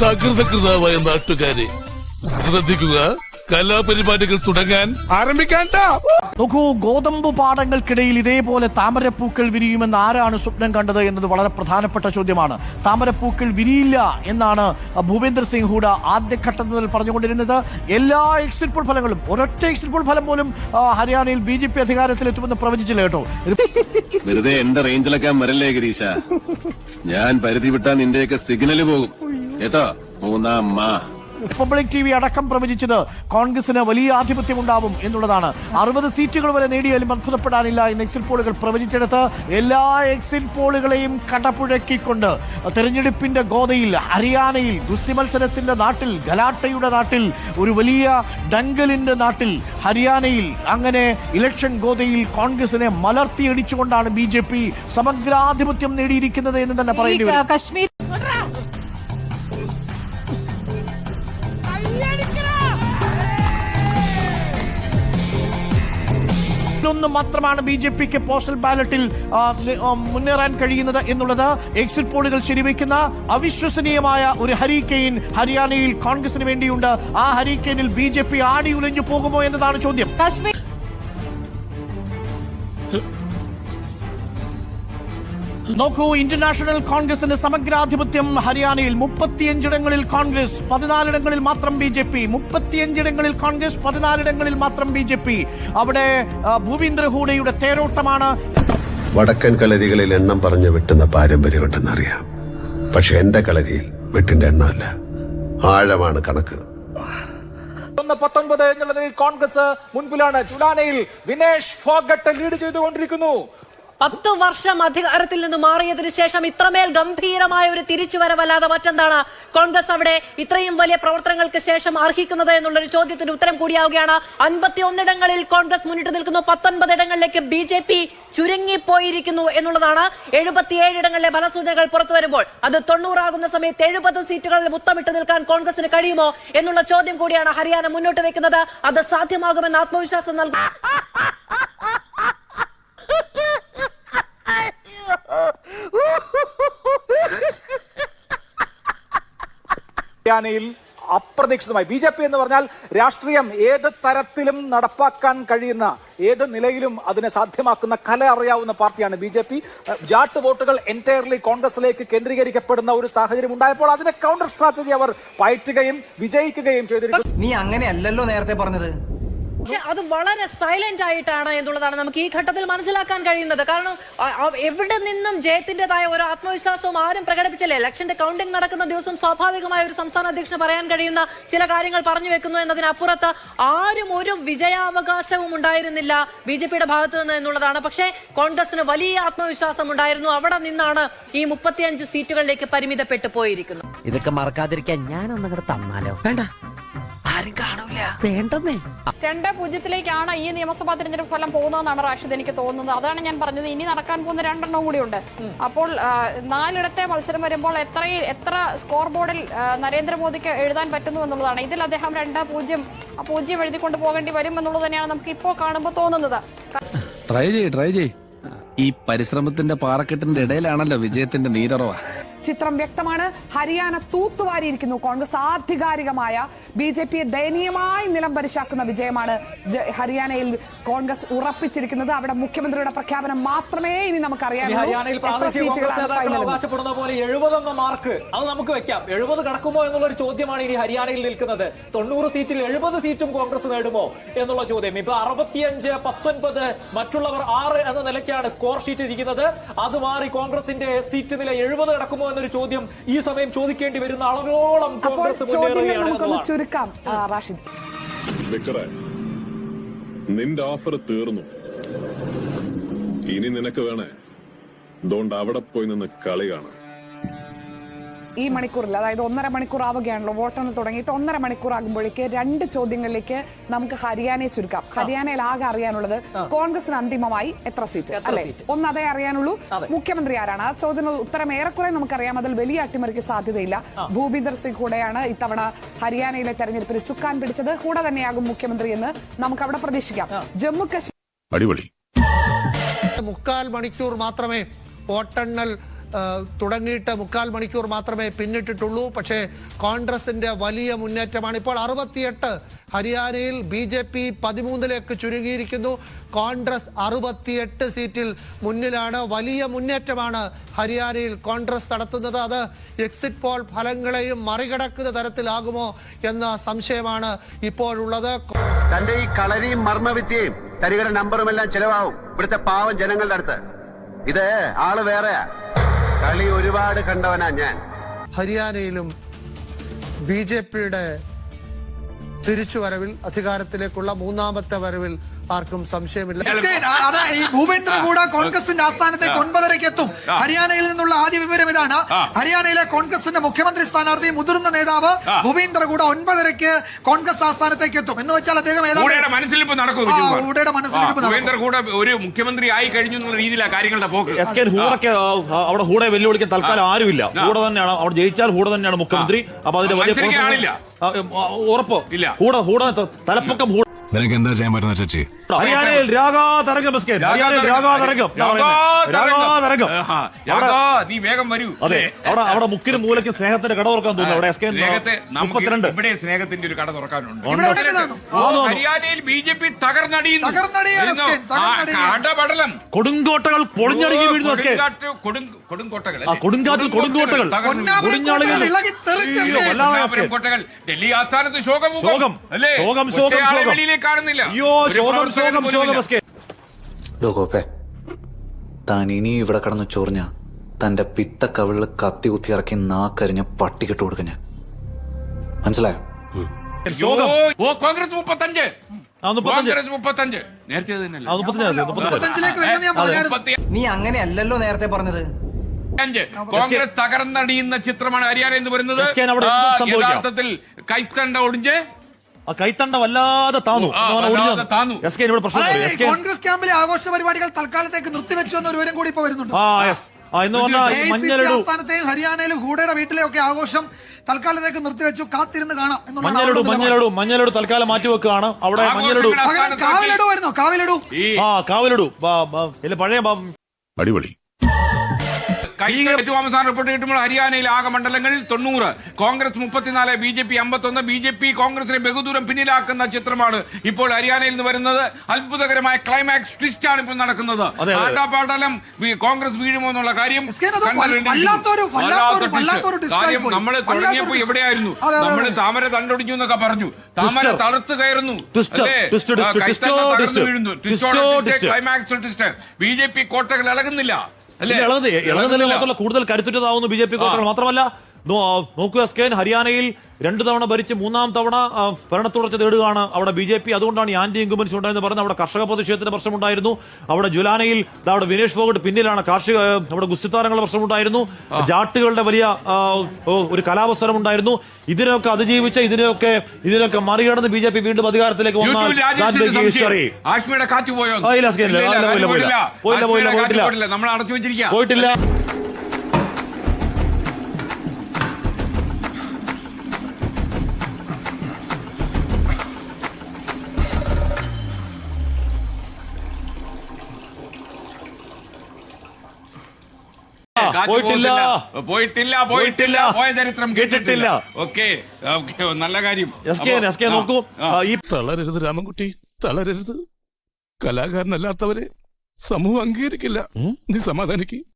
സകൃതകൃതാവായ നാട്ടുകാരെ ശ്രദ്ധിക്കുക കലാപരിപാടികൾ തുടങ്ങാൻ ആരംഭിക്കാൻ നോക്കൂ ഗോതമ്പ് പാടങ്ങൾക്കിടയിൽ ഇതേപോലെ താമരപ്പൂക്കൾ വിരിയുമെന്ന് ആരാണ് സ്വപ്നം കണ്ടത് എന്നത് വളരെ പ്രധാനപ്പെട്ട ചോദ്യമാണ്. താമരപ്പൂക്കൾ വിരിയില്ല എന്നാണ് ഭൂപേന്ദ്ര സിംഗ് ഹൂഡ ആദ്യഘട്ടം മുതൽ പറഞ്ഞുകൊണ്ടിരുന്നത്. എല്ലാ എക്സിറ്റ് പോൾ ഫലങ്ങളും ഒരൊറ്റ എക്സിറ്റ് പോൾ ഫലം പോലും ഹരിയാനയിൽ ബി ജെ പി അധികാരത്തിലെത്തുമെന്ന് പ്രവചിച്ചില്ല കേട്ടോ? വെറുതെ എന്റെ റേഞ്ചിലൊക്കെ ഗിരീശ? ഞാൻ പരിധി വിട്ടാൽ നിന്റെയൊക്കെ സിഗ്നൽ പോകും കേട്ടോ മൂന്നാം മാ റിപ്പബ്ലിക് ടി വി അടക്കം പ്രവചിച്ചത് കോൺഗ്രസിന് വലിയ ആധിപത്യം ഉണ്ടാവും എന്നുള്ളതാണ്. അറുപത് സീറ്റുകൾ വരെ നേടിയാലും അത്ഭുതപ്പെടാനില്ല എന്ന് എക്സിറ്റ് പോളുകൾ പ്രവചിച്ചെടുത്ത് എല്ലാ എക്സിറ്റ് പോളുകളെയും കടപുഴക്കിക്കൊണ്ട് തെരഞ്ഞെടുപ്പിന്റെ ഗോതയിൽ ഹരിയാനയിൽ ഗുസ്തി മത്സരത്തിന്റെ നാട്ടിൽ ഗലാട്ടയുടെ നാട്ടിൽ ഒരു വലിയ ഡങ്കലിന്റെ നാട്ടിൽ ഹരിയാനയിൽ അങ്ങനെ ഇലക്ഷൻ ഗോതയിൽ കോൺഗ്രസിനെ മലർത്തിയടിച്ചുകൊണ്ടാണ് ബി ജെ പി സമഗ്രാധിപത്യം നേടിയിരിക്കുന്നത് എന്ന് തന്നെ പറയേണ്ടി വരും. ഒന്ന് മാത്രമാണ് ബി ജെ പിക്ക് പോസ്റ്റൽ ബാലറ്റിൽ മുന്നേറാൻ കഴിയുന്നത് എന്നുള്ളത് എക്സിറ്റ് പോളുകൾ ശരിവെക്കുന്ന അവിശ്വസനീയമായ ഒരു ഹരിക്കെയിൻ ഹരിയാനയിൽ കോൺഗ്രസിന് വേണ്ടിയുണ്ട്. ആ ഹരിക്കെയിനിൽ ബി ജെ പി ആടി ഉലഞ്ഞു പോകുമോ എന്നതാണ് ചോദ്യം. നോക്കൂ ഇന്റർനാഷണൽ കോൺഗ്രസിന്റെ സമഗ്രാധിപത്യം ഹരിയാനയിൽ മുപ്പത്തിയഞ്ചിടങ്ങളിൽ കോൺഗ്രസ് പതിനാലിടങ്ങളിൽ മാത്രം ബി ജെ പി മുപ്പത്തിയഞ്ചിടങ്ങളിൽ കോൺഗ്രസ് പതിനാലിടങ്ങളിൽ മാത്രം ബി ജെ പി അവിടെ ഭൂപീന്ദ്ര ഹൂഡയുടെ തേരോട്ടമാണ്. വടക്കൻ കളരികളിൽ എണ്ണം പറഞ്ഞ് വെട്ടുന്ന പാരമ്പര്യമുണ്ടെന്നറിയാം പക്ഷെ എന്റെ കളരിയിൽ വെട്ടിന്റെ എണ്ണമല്ല. ആഴമാണ് കണക്ക്. ഒന്ന് പത്തൊൻപത് എന്നുള്ള കോൺഗ്രസ് മുൻപിലാണ്. ചുലാനയിൽ വിനേഷ് ഫോഗട്ട് ലീഡ് ചെയ്തുകൊണ്ടിരിക്കുന്നു. പത്തു വർഷം അധികാരത്തിൽ നിന്ന് മാറിയതിന് ശേഷം ഇത്രമേൽ ഗംഭീരമായ ഒരു തിരിച്ചുവരവല്ലാതെ മറ്റെന്താണ്? കോൺഗ്രസ് അവിടെ ഇത്രയും വലിയ പ്രവർത്തനങ്ങൾക്ക് ശേഷം അർഹിക്കുന്നത് എന്നുള്ളൊരു ചോദ്യത്തിന് ഉത്തരം കൂടിയാവുകയാണ്. അൻപത്തി ഒന്നിടങ്ങളിൽ കോൺഗ്രസ് മുന്നിട്ട് നിൽക്കുന്നു. പത്തൊൻപത് ഇടങ്ങളിലേക്ക് ബി ജെ പി ചുരുങ്ങിപ്പോയിരിക്കുന്നു എന്നുള്ളതാണ്. എഴുപത്തിയേഴ് ഇടങ്ങളിലെ ഫലസൂചനകൾ പുറത്തു വരുമ്പോൾ അത് തൊണ്ണൂറാകുന്ന സമയത്ത് എഴുപത് സീറ്റുകളിൽ മുത്തമിട്ട് നിൽക്കാൻ കോൺഗ്രസിന് കഴിയുമോ എന്നുള്ള ചോദ്യം കൂടിയാണ് ഹരിയാന മുന്നോട്ട് വെക്കുന്നത് അത് സാധ്യമാകുമെന്ന് ആത്മവിശ്വാസം നൽകുന്നു ഹരിയാനയിൽ അപ്രതീക്ഷിതമായി. ബി ജെ പി എന്ന് പറഞ്ഞാൽ രാഷ്ട്രീയം ഏത് തരത്തിലും നടപ്പാക്കാൻ കഴിയുന്ന ഏത് നിലയിലും അതിനെ സാധ്യമാക്കുന്ന കല അറിയാവുന്ന പാർട്ടിയാണ് ബി ജെ പി. ജാട്ട് വോട്ടുകൾ എന്റയർലി കോൺഗ്രസിലേക്ക് കേന്ദ്രീകരിക്കപ്പെടുന്ന ഒരു സാഹചര്യം ഉണ്ടായപ്പോൾ അതിനെ കൗണ്ടർ സ്ട്രാറ്റജി അവർ പയറ്റുകയും വിജയിക്കുകയും ചെയ്തിരിക്കുന്നു. നീ അങ്ങനെയല്ലല്ലോ നേരത്തെ പറഞ്ഞത്. പക്ഷെ അത് വളരെ സൈലന്റ് ആയിട്ടാണ് എന്നുള്ളതാണ് നമുക്ക് ഈ ഘട്ടത്തിൽ മനസ്സിലാക്കാൻ കഴിയുന്നത്. കാരണം എവിടെ നിന്നും ജയത്തിന്റേതായ ഒരു ആത്മവിശ്വാസവും ആരും പ്രകടിപ്പിച്ചില്ല. ഇലക്ഷന്റെ കൗണ്ടിംഗ് നടക്കുന്ന ദിവസം സ്വാഭാവികമായ ഒരു സംസ്ഥാന അധ്യക്ഷന് പറയാൻ കഴിയുന്ന ചില കാര്യങ്ങൾ പറഞ്ഞു വെക്കുന്നു എന്നതിനപ്പുറത്ത് ആരും ഒരു വിജയാവകാശവും ഉണ്ടായിരുന്നില്ല ബി ജെ പിയുടെ ഭാഗത്തു നിന്ന് എന്നുള്ളതാണ്. പക്ഷേ കോൺഗ്രസിന് വലിയ ആത്മവിശ്വാസം ഉണ്ടായിരുന്നു. അവിടെ നിന്നാണ് ഈ മുപ്പത്തിയഞ്ച് സീറ്റുകളിലേക്ക് പരിമിതപ്പെട്ടു പോയിരിക്കുന്നത്. ഇതൊക്കെ മറക്കാതിരിക്കാൻ ഞാനൊന്നങ്ങോട്ട് തന്നാലോ? വേണ്ട. ആരും കാണൂല. വേണ്ടെന്നേ. രണ്ട് പൂജ്യത്തിലേക്കാണ് ഈ നിയമസഭാ തിരഞ്ഞെടുപ്പ് ഫലം പോകുന്നതെന്നാണ് റാഷിദ് എനിക്ക് തോന്നുന്നത്. അതാണ് ഞാൻ പറഞ്ഞത്. ഇനി നടക്കാൻ പോകുന്ന രണ്ടെണ്ണം കൂടിയുണ്ട്. അപ്പോൾ നാലിടത്തെ മത്സരം വരുമ്പോൾ എത്ര എത്ര സ്കോർ ബോർഡിൽ നരേന്ദ്രമോദിക്ക് എഴുതാൻ പറ്റുന്നു എന്നുള്ളതാണ്. ഇതിൽ അദ്ദേഹം രണ്ട് പൂജ്യം പൂജ്യം എഴുതിക്കൊണ്ട് പോകേണ്ടി വരും എന്നുള്ളത് തന്നെയാണ് നമുക്ക് ഇപ്പോൾ കാണുമ്പോൾ തോന്നുന്നത്. ട്രൈ ചെയ് ട്രൈ ചെയ് ഈ പരിശ്രമത്തിന്റെ പാറക്കെട്ടിന്റെ ഇടയിലാണല്ലോ വിജയത്തിന്റെ നീരറവ. ചിത്രം വ്യക്തമാണ്. ഹരിയാന തൂത്തുവാരിയിരിക്കുന്നു. കോൺഗ്രസ് ആധികാരികമായ ബി ജെ പിയെ ദയനീയമായി നിലം പരിശാക്കുന്ന വിജയമാണ് ഹരിയാനയിൽ കോൺഗ്രസ് ഉറപ്പിച്ചിരിക്കുന്നത്. അവിടെ മുഖ്യമന്ത്രിയുടെ പ്രഖ്യാപനം മാത്രമേ ഇനി നമുക്കറിയാം ഹരിയാനയിൽ അവകാശപ്പെടുന്ന പോലെ എഴുപതെന്ന മാർക്ക്. അത് നമുക്ക് വെക്കാം. എഴുപത് കടക്കുമോ എന്നുള്ള ഒരു ചോദ്യമാണ് ഇനി ഹരിയാനയിൽ നിൽക്കുന്നത്. തൊണ്ണൂറ് സീറ്റിൽ എഴുപത് സീറ്റും കോൺഗ്രസ് നേടുമോ എന്നുള്ള ചോദ്യം. ഇപ്പൊ അറുപത്തിയഞ്ച് പത്തൊൻപത് മറ്റുള്ളവർ ആറ് എന്ന നിലയ്ക്കാണ് സ്കോർ ഷീറ്റ് ഇരിക്കുന്നത് അത് മാറി കോൺഗ്രസിന്റെ സീറ്റ് നില എഴുപത് കടക്കുമോ എന്നൊരു ചോദ്യം ഈ സമയം ചോദിക്കേണ്ടി വരുന്ന അളവോളം കോൺഗ്രസ് നമുക്കൊന്ന് ചുരുക്കാം. ആ, റാഷിദ്. നിന്റെ ഓഫർ തീർന്നു. ഇനി നിനക്ക് വേണേ അതുകൊണ്ട് അവിടെ പോയി നിന്ന് കളി കാണാം. ഈ മണിക്കൂറിൽ അതായത് ഒന്നര മണിക്കൂർ ആവുകയാണല്ലോ വോട്ടെണ്ണൽ തുടങ്ങിയിട്ട് ഒന്നര മണിക്കൂർ ആകുമ്പോഴേക്ക് രണ്ട് ചോദ്യങ്ങളിലേക്ക് നമുക്ക് ഹരിയാനയെ ചുരുക്കാം. ഹരിയാനയിൽ ആകെ അറിയാനുള്ളത് കോൺഗ്രസിന് അന്തിമമായി എത്ര സീറ്റ്? അല്ലെ? ഒന്ന് അതേ അറിയാനുള്ളൂ. മുഖ്യമന്ത്രി ആരാണ്? ആ ചോദ്യങ്ങൾ ഉത്തരം ഏറെക്കുറെ നമുക്കറിയാം. അതിൽ വലിയ അട്ടിമറിക്ക് സാധ്യതയില്ല. ഭൂപീന്ദർ സിംഗ് കൂടെയാണ് ഇത്തവണ ഹരിയാനയിലെ തെരഞ്ഞെടുപ്പിൽ ചുക്കാൻ പിടിച്ചത്. കൂടെ തന്നെയാകും മുഖ്യമന്ത്രി എന്ന് നമുക്ക് അവിടെ പ്രതീക്ഷിക്കാം. ജമ്മു കശ്മീർ അടിപൊളി. മുക്കാൽ മണിക്കൂർ മാത്രമേ വോട്ടെണ്ണൽ തുടങ്ങിയിട്ട് മുക്കാൽ മണിക്കൂർ മാത്രമേ പിന്നിട്ടിട്ടുള്ളൂ. പക്ഷേ കോൺഗ്രസിന്റെ വലിയ മുന്നേറ്റമാണ് ഇപ്പോൾ അറുപത്തിയെട്ട് ഹരിയാനയിൽ ബി ജെ പി പതിമൂന്നിലേക്ക് ചുരുങ്ങിയിരിക്കുന്നു. കോൺഗ്രസ് അറുപത്തിയെട്ട് സീറ്റിൽ മുന്നിലാണ്. വലിയ മുന്നേറ്റമാണ് ഹരിയാനയിൽ കോൺഗ്രസ് നടത്തുന്നത്. അത് എക്സിറ്റ് പോൾ ഫലങ്ങളെയും മറികടക്കുന്ന തരത്തിലാകുമോ എന്ന സംശയമാണ് ഇപ്പോഴുള്ളത്. തന്റെ ഈ കളരിയും മർമ്മവിദ്യയും തരികട നമ്പറും എല്ലാം ചെലവാകും. ഇവിടുത്തെ പാവം ജനങ്ങളുടെ അടുത്ത്. ഇത് ആൾ വേറെയാ. കളി ഒരുപാട് കണ്ടവനാ ഞാൻ. ഹരിയാനയിലും ബി ജെ പിയുടെ തിരിച്ചുവരവിൽ അധികാരത്തിലേക്കുള്ള മൂന്നാമത്തെ വരവിൽ ആർക്കും സംശയമില്ല. അതാ ഈ ഭൂപേന്ദ്ര കൂട കോൺഗ്രസിന്റെ ആസ്ഥാനത്തേക്ക് ഒൻപതരയ്ക്ക് എത്തും. ഹരിയാനയിൽ നിന്നുള്ള ആദ്യ വിവരം ഇതാണ്. ഹരിയാനയിലെ കോൺഗ്രസിന്റെ മുഖ്യമന്ത്രി സ്ഥാനാർത്ഥി മുതിർന്ന നേതാവ് ഭൂപേന്ദ്ര കൂട ഒൻപതരയ്ക്ക് കോൺഗ്രസ് ആസ്ഥാനത്തേക്ക് എത്തും. എന്ന് വെച്ചാൽ അദ്ദേഹം മനസ്സിലിപ്പ് നടക്കും ഒരു മുഖ്യമന്ത്രി ആയി കഴിഞ്ഞു എന്നുള്ള രീതിയിലാണ് കാര്യങ്ങളുടെ പോക്ക്. അവിടെ ഹൂടെ വെല്ലുവിളിക്കാൻ തൽക്കാലം ആരുമില്ല. തന്നെയാണ് അവിടെ ജയിച്ചാൽ തന്നെയാണ് മുഖ്യമന്ത്രി. അപ്പൊ അതിന്റെ വലിയ ഉറപ്പ് ഇല്ല. കൂടെ കൂടെ തലപ്പൊക്കം നിനക്ക് എന്താ ചെയ്യാൻ പറ്റുന്ന ചേച്ചി? ഹരിയാനയിൽ എസ് ബിസ്കറ്റ് ഹരിയാനയിൽ പറയുന്നത്. അവിടെ- രാഗാ, നീ വേഗം വരൂ. അതെ അവിടെ അവിടെ മുക്കിനും മൂലയ്ക്കും സ്നേഹത്തിന്റെ കട തുറക്കാൻ തോന്നുന്നു. അവിടെ എസ് കെ സ്നേഹത്തെ നമുക്ക് മുപ്പത്തിരണ്ട്. ഇവിടെ സ്നേഹത്തിന്റെ ഒരു കട തുറക്കാനുണ്ട്. ഉണ്ട്. ഓ, ഹരിയാനയിൽ ബി ജെ പി തകർന്നടിയുന്നു. തകർന്നടിയാണ് തകർന്നടിയാണ്. കടപടലം കൊടുങ്കോട്ടകൾ പൊളിഞ്ഞടുക്കി വീഴുന്നു എസ് കെ. കൊടുങ്കാറ്റ്, കൊടും- കൊടുങ്കോട്ടകൾ ആ കൊടുങ്കാറ്റിൽ കൊടുങ്കോട്ടകൾ തകർന്നു. പൊന്നാമരം കൊടുഞ്ഞാളുകൾ കോട്ടകൾ ഇളകി തെറിച്ച് അയ്യോ, എസ്കേ. വല്ലാതെ എസ് കോട്ടകൾ. ഡൽഹി ആസ്ഥാനത്ത് ശോകമുഖം ശോകം. അല്ലേ? ശോകം, ശോകം, ഒറ്റയാളെ ശോകം. വെളിയിലേക്ക് കാണുന്നില്ല. അയ്യോ ശോകം ശോകം ശോകം ഇല്ല. എസ് താൻ ഇനി ഇവിടെ കിടന്ന് ചൊറിഞ്ഞ തന്റെ പിത്ത കവിളിൽ കത്തി കുത്തി ഇറക്കി നാക്കരിഞ്ഞ് പട്ടിക്കിട്ട് കൊടുക്കും ഞാൻ. മനസ്സിലായോ? ഓ കോൺഗ്രസ് മുപ്പത്തഞ്ച്. കോൺഗ്രസ് മുപ്പത്തഞ്ച്. നേരത്തെ തന്നെയല്ലേ? നീ അങ്ങനെയല്ലല്ലോ നേരത്തെ പറഞ്ഞത്. കോൺഗ്രസ് തകർന്നടിയുന്ന ചിത്രമാണ് ഹരിയാന എന്ന് വരുന്നത്. യഥാർത്ഥത്തിൽ കൈത്തണ്ട ഒടിഞ്ഞ് ആ കൈത്തണ്ട വല്ലാതെ താന്നു. താന്നു. എസ് കെ ഇവിടെ പ്രശ്നം കോൺഗ്രസ് ക്യാമ്പിലെ ആഘോഷ പരിപാടികൾ തൽക്കാലത്തേക്ക് നിർത്തിവെച്ചു എന്ന ഒരുവരും കൂടി ഇപ്പൊ വരുന്നുണ്ട്. ആ യെസ്. എന്ന് പറഞ്ഞാൽ ആസ്ഥാനത്തെയും ഹരിയാനയിലും ഹൂഡയുടെ വീട്ടിലെയൊക്കെ ആഘോഷം തൽക്കാലത്തേക്ക് നിർത്തിവെച്ചു. കാത്തിരുന്ന് കാണാം മഞ്ഞലടു മഞ്ഞലടു മഞ്ഞലടു തൽക്കാലം മാറ്റിവെക്കുകയാണ്. അവിടെ മഞ്ഞലടു കാവിലിടു വരുന്നോ കാവിലിടു? ആ കാവലിടു. ബ- ബ- ഇല്ല പഴയ അടിപൊളി. അവസാന റിപ്പോർട്ട് കിട്ടുമ്പോൾ ഹരിയാനയിൽ ആകെ മണ്ഡലങ്ങളിൽ തൊണ്ണൂറ്. കോൺഗ്രസ് മുപ്പത്തിനാല് ബി ജെ പി അമ്പത്തൊന്ന്. ബി ജെ പി കോൺഗ്രസിനെ ബഹുദൂരം പിന്നിലാക്കുന്ന ചിത്രമാണ് ഇപ്പോൾ ഹരിയാനയിൽ നിന്ന് വരുന്നത്. അത്ഭുതകരമായ ക്ലൈമാക്സ് ട്വിസ്റ്റ് ആണ് ഇപ്പോൾ നടക്കുന്നത്. അതെ. ആട്ടാപാടലം കോൺഗ്രസ് വീഴുമോ എന്നുള്ള കാര്യം നമ്മൾ തുടങ്ങിയപ്പോ. എവിടെയായിരുന്നു? നമ്മൾ താമര തണ്ടൊടിഞ്ഞു എന്നൊക്കെ പറഞ്ഞു. താമര. തളർത്ത് കയറുന്നു. വീഴുന്നു. Climax twist B J P കോട്ടകൾ ഇളകുന്നില്ല. ഇളകുന്നത് ഇളകുന്നതിൽ. മാത്രമല്ല കൂടുതൽ കരുത്തുറ്റതാവുന്നു ബി ജെ പി മാത്രമല്ല നോ- സ്കേൻ. ഹരിയാനയിൽ രണ്ടു തവണ ഭരിച്ച് മൂന്നാം തവണ ഭരണത്തുടർച്ച തേടുകയാണ് അവിടെ ബി ജെ പി. അതുകൊണ്ടാണ് ഈ ആന്റി ഇൻകുമൻസി ഉണ്ടായെന്ന് പറഞ്ഞത്. അവിടെ കർഷക പ്രതിഷേധത്തിന്റെ പ്രശ്നമുണ്ടായിരുന്നു. അവിടെ ജുലാനയിൽ അവിടെ വിനേഷ് ഫോഗട്ട് പിന്നിലാണ്. കാർഷിക അവിടെ ഗുസ്തിത്താരങ്ങളുടെ പ്രശ്നമുണ്ടായിരുന്നു. ജാട്ടുകളുടെ വലിയ ഒരു കലാവസരം ഉണ്ടായിരുന്നു. ഇതിനൊക്കെ അതിജീവിച്ച ഇതിനെയൊക്കെ ഇതിനൊക്കെ മറികടന്ന് ബി ജെ പി വീണ്ടും അധികാരത്തിലേക്ക് പോയിട്ടില്ല. യൂട്യൂബിൽ that പോയിട്ടില്ല. പോയിട്ടില്ല പോയിട്ടില്ല. പോയ ചരിത്രം കേട്ടിട്ടില്ല. ഓക്കെ നല്ല കാര്യം. നോക്കൂ. ഈ തളരരുത് രാമൻകുട്ടി തളരരുത്. കലാകാരനല്ലാത്തവരെ സമൂഹം അംഗീകരിക്കില്ല. നീ സമാധാനിക്ക്.